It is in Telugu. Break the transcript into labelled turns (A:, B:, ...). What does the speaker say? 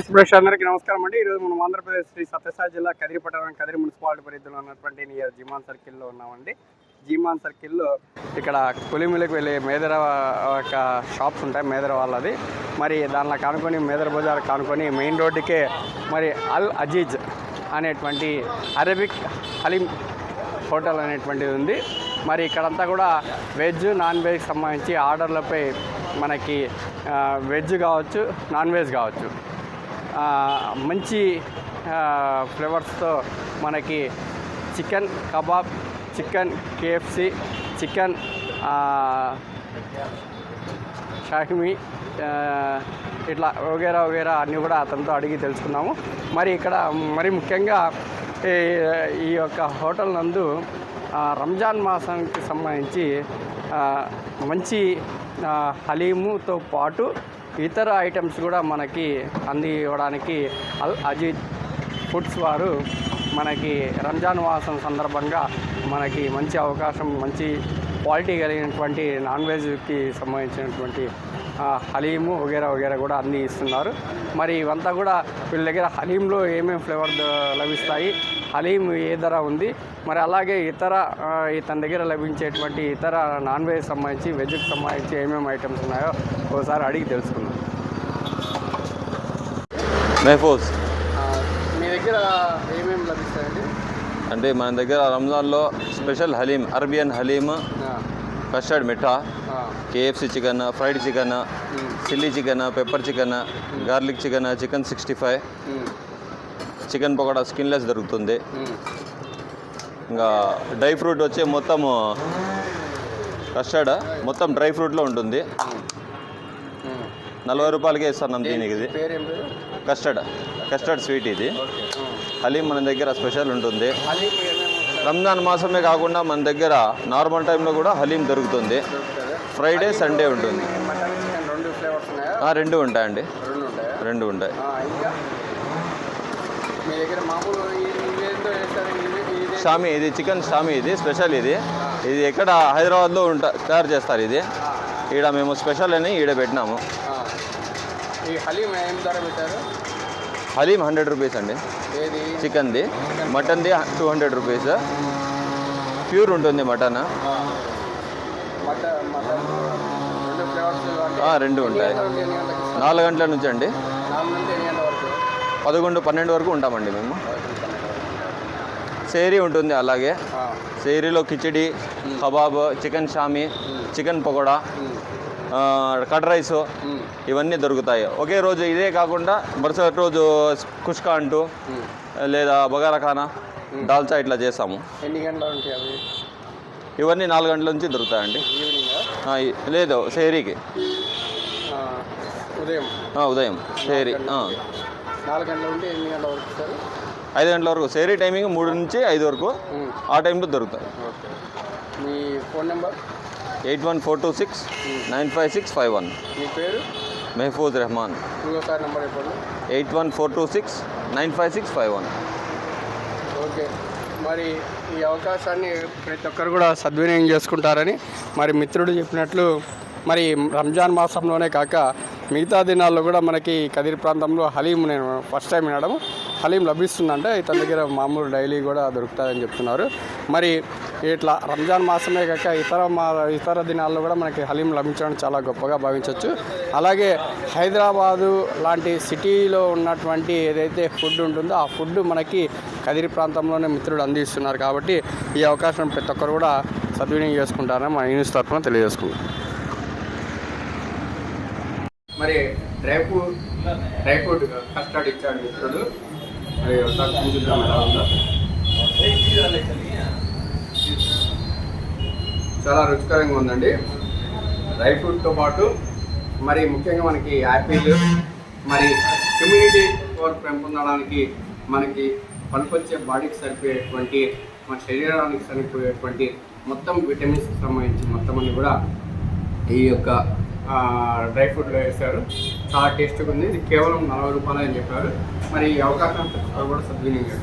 A: సుబ్రేష్ అందరికీ నమస్కారం అండి. ఈరోజు మనం ఆంధ్రప్రదేశ్ శ్రీ సత్యసాయి జిల్లా కదిరి పట్టణం కదిరి మున్సిపాలిటీ పరిధిలో ఉన్నటువంటి నియర్ జీమాన్ సర్కిల్లో ఉన్నామండి. జీమాన్ సర్కిల్లో ఇక్కడ కొలిమిలకు వెళ్ళే మేదర ఒక షాప్స్ ఉంటాయి మేదర వాళ్ళది. మరి దానిలో కానుకొని మేదర బజార్ కానుకొని మెయిన్ రోడ్డుకే మరి అల్ అజీజ్ అనేటువంటి అరబిక్ హలీం హోటల్ అనేటువంటిది ఉంది. మరి ఇక్కడంతా కూడా వెజ్ నాన్ వెజ్ సంబంధించి ఆర్డర్లపై మనకి వెజ్ కావచ్చు నాన్ వెజ్ కావచ్చు. మంచి ఫ్లేవర్స్తో మనకి chicken kebab chicken KFC chicken షాహిమి ఇట్లా వగేరా వగేరా అన్నీ కూడా అతనితో అడిగి తెలుసుకున్నాము. మరి ఇక్కడ మరి ముఖ్యంగా ఈ యొక్క హోటల్ నందు రంజాన్ మాసానికి సంబంధించి మంచి హలీముతో పాటు ఇతర ఐటమ్స్ కూడా మనకి అందివ్వడానికి అల్ అజిత్ ఫుడ్స్ వారు మనకి రంజాన్ మాసం సందర్భంగా మనకి మంచి అవకాశం మంచి క్వాలిటీ కలిగినటువంటి నాన్ వెజ్కి సంబంధించినటువంటి హలీము వగేరా వగేరా కూడా అన్నీ ఇస్తున్నారు. మరి ఇవంతా కూడా వీళ్ళ దగ్గర హలీంలో ఏమేమి ఫ్లేవర్ లభిస్తాయి హలీం ఏ ధర ఉంది మరి అలాగే ఇతర తన దగ్గర లభించేటువంటి ఇతర నాన్ వెజ్ సంబంధించి వెజ్కి సంబంధించి ఏమేమి ఐటమ్స్ ఉన్నాయో ఒకసారి అడిగి తెలుసుకుందాం.
B: మెహఫూజ్
A: మీ దగ్గర ఏమేమి లభిస్తాయండి?
B: అంటే మన దగ్గర రంజాన్లో special haleem Arabian haleem custard మిఠా KFC chicken fried chicken chilli chicken pepper chicken garlic chicken chicken sixty five. Chicken pakoda skinless దొరుకుతుంది. ఇంకా డ్రై ఫ్రూట్ వచ్చి మొత్తం కస్టర్డ్? మొత్తం డ్రై ఫ్రూట్లో ఉంటుంది. నలభై రూపాయలకే ఇస్తున్నాం దీనికి ఇది. కస్టర్డ్. కస్టర్డ్ స్వీట్ ఇది. హలీం మన దగ్గర స్పెషల్ ఉంటుంది. రంజాన్ మాసమే కాకుండా మన దగ్గర నార్మల్ టైంలో కూడా హలీం దొరుకుతుంది. ఫ్రైడే సండే ఉంటుంది.
A: రెండు
B: ఉంటాయండి.
A: రెండు ఉంటాయి. షామి ఇది-
B: షామీ ఇది చికెన్ షామీ ఇది స్పెషల్ ఇది. ఇది ఎక్కడ హైదరాబాద్లో ఉంటా తయారు చేస్తారు ఇది. ఈడ మేము స్పెషల్ అని ఈడ పెట్టినాము.
A: ఈ హలీం ఏం ధర పెట్టారు?
B: హలీం హండ్రెడ్ రూపీస్ అండి. చికెన్ది. మటన్ది టూ హండ్రెడ్ రూపీస్. ప్యూర్ ఉంటుంది మటన్.
A: రెండు
B: ఉంటాయి? నాలుగు గంటల నుంచి అండి. పదకొండు పన్నెండు వరకు ఉంటామండి మేము. సేరీ ఉంటుంది అలాగే. సేరీలో khichdi kebab chicken shami chicken pakoda. Curd rice. ఇవన్నీ దొరుకుతాయి. ఒకే రోజు ఇదే కాకుండా మరుసటి రోజు కుష్కా అంటూ. లేదా బగారా ఖానా దాల్చా ఇట్లా చేస్తాము.
A: ఎన్ని గంటలు ఉంటాయి అవి?
B: ఇవన్నీ నాలుగు గంటల నుంచి దొరుకుతాయండి. లేదు సేరీకి
A: ఉదయం?
B: ఉదయం సేరీ ఆ.
A: నాలుగు గంటల నుండి ఎన్ని గంటల వరకు ఇస్తారు
B: ఐదు గంటల వరకు. సేరీ టైమింగ్ మూడు నుంచి ఐదు వరకు. ఆ టైంలో దొరుకుతాయి.
A: మీ phone number?
B: Eight one four two six nine five six five one
A: మీ పేరు?
B: మెహఫూజ్ రెహమాన్.
A: ఇంకోసారి నెంబర్ చెప్పండి.
B: Eight one four two six nine five six five one
A: okay. మరి ఈ అవకాశాన్ని ప్రతి ఒక్కరు కూడా సద్వినియోగం చేసుకుంటారని మరి మిత్రుడు చెప్పినట్లు మరి రంజాన్ మాసంలోనే కాక మిగతా దినాల్లో కూడా మనకి కదిరి ప్రాంతంలో హలీం నేను ఫస్ట్ టైం వినడం. హలీం లభిస్తుందంటే ఇతని దగ్గర మామూలు డైలీ కూడా దొరుకుతుందని చెప్తున్నారు. మరి ఇట్లా రంజాన్ మాసమే కాక ఇతర మా ఇతర దినాల్లో కూడా మనకి హలీం లభించడం చాలా గొప్పగా భావించవచ్చు. అలాగే హైదరాబాదు లాంటి సిటీలో ఉన్నటువంటి ఏదైతే ఫుడ్ ఉంటుందో ఆ ఫుడ్ మనకి కదిరి ప్రాంతంలోనే మిత్రుడు అందిస్తున్నారు కాబట్టి ఈ అవకాశం ప్రతి ఒక్కరు కూడా సద్వినియోగం చేసుకుంటారని మన న్యూస్ తరఫున తెలియజేసుకుంటాం మరి dry fruit dry fruit custard ఇచ్చాడు మిత్రుడు. మరి ఒకసారి చూద్దాం ఎలా ఉందో. చాలా రుచికరంగా ఉందండి. డ్రై ఫ్రూట్తో పాటు మరి ముఖ్యంగా మనకి యాపిల్ మరి ఇమ్యూనిటీ పవర్ పెంపొందడానికి మనకి పనికొచ్చే బాడీకి సరిపోయేటువంటి మన శరీరానికి సరిపోయేటువంటి మొత్తం విటమిన్స్కి సంబంధించి మొత్తం అన్ని కూడా ఈ యొక్క డ్రై ఫ్రూట్లో వేశారు. చాలా టేస్ట్గా ఉంది. ఇది కేవలం నలభై రూపాయలు అని చెప్పారు. మరి ఈ అవకాశం కూడా సద్వినియోగం